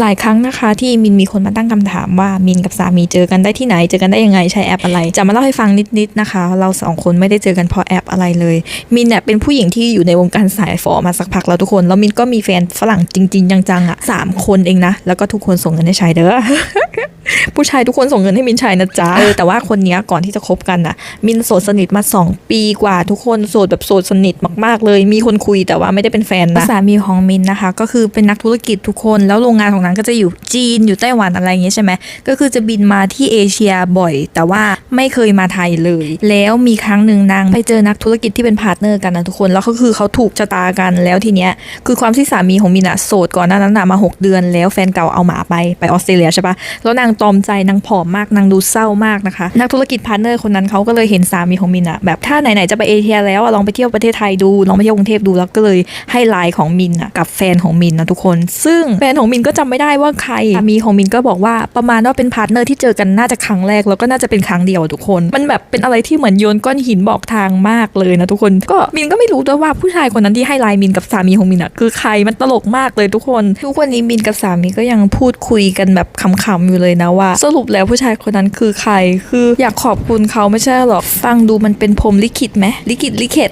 หลายครั้งนะคะที่มินมีคนมาตั้งคำถามว่ามินกับสามีเจอกันได้ที่ไหน เจอกันได้ยังไงใช้แอปอะไร จะมาเล่าให้ฟังนิดๆนะคะ เราสองคนไม่ได้เจอกันเพราะแอปอะไรเลยมินเนี่ยเป็นผู้หญิงที่อยู่ในวงการสายฝอมาสักพักแล้วทุกคน แล้วมินก็มีแฟนฝรั่งจริง ๆ จังๆอะสามคนเองนะ แล้วก็ทุกคนส่งเงินให้ใช้เด้อ ผู้ชายทุกคนส่งเงินให้มินใช้นะจ๊ะเออแต่ว่าคนเนี้ยก่อนที่จะคบกันน่ะมินโสดสนิทมา 2 ปีกว่าทุกคนโสดแบบโสดสนิทมากๆ เลย มีคนคุยแต่ว่าไม่ได้เป็นแฟนนะสามีของมินนะคะ ก็คือเป็นนักธุรกิจทุกคนแล้วโรงงานของนางก็จะอยู่จีนอยู่ไต้หวันอะไรอย่างเงี้ยใช่ไหมก็คือจะบินมาที่เอเชียบ่อย แต่ว่าไม่เคยมาไทยเลย แล้วมีครั้งหนึ่งนางไปเจอนักธุรกิจที่เป็นพาร์ทเนอร์กันนะทุกคนแล้วก็คือเขาถูกชะตากันแล้วทีเนี้ยคือความที่สามีของมินอะโสดก่อนหน้านั้นนะมาหกเดือน แล้วแฟนเก่าเอาหมาไปไปออสเตรเลียใช่ปะแล้วนางตอมใจนางผอมมากนางดูเศร้ามากนะคะ นักธุรกิจพาร์ทเนอร์คนนั้นเขาก็เลยเห็นสามีของมินอะแบบถ้าไหนๆจะไปเอเชียแล้วอะลองไปเที่ยวประเทศไทยดูลองไปเที่ยวกรุงเทพดูแล้วก็เลยให้ไลน์ของมินอะกับแฟนของมินนะทุกคน ซึ่งแฟนของมินก็จำไม่ได้ว่าใครสามีของมินก็บอกว่าประมาณว่าเป็นพาร์ทเนอร์ที่เจอกันน่าจะครั้งแรกแล้วก็น่าจะเป็นครั้งเดียวทุกคน มันแบบเป็นอะไรที่เหมือนโยนก้อนหินบอกทางมากเลยนะทุกคน ก็มินก็ไม่รู้ด้วยว่าผู้ชายคนนั้นที่ให้ไลน์มินกับสามีของมินอะคือใครมันตลกมากเลยทุกคน ทุกวันนี้มินกับสามีก็ยังพูดคุยกันแบบขำๆอยู่เลยนะว่า สรุปแล้วผู้ชายคนนั้นคือใคร คืออยากขอบคุณเขาไม่ใช่หรอก ฟังดูมันเป็นพรมลิขิตไหมลิขิตลิขิต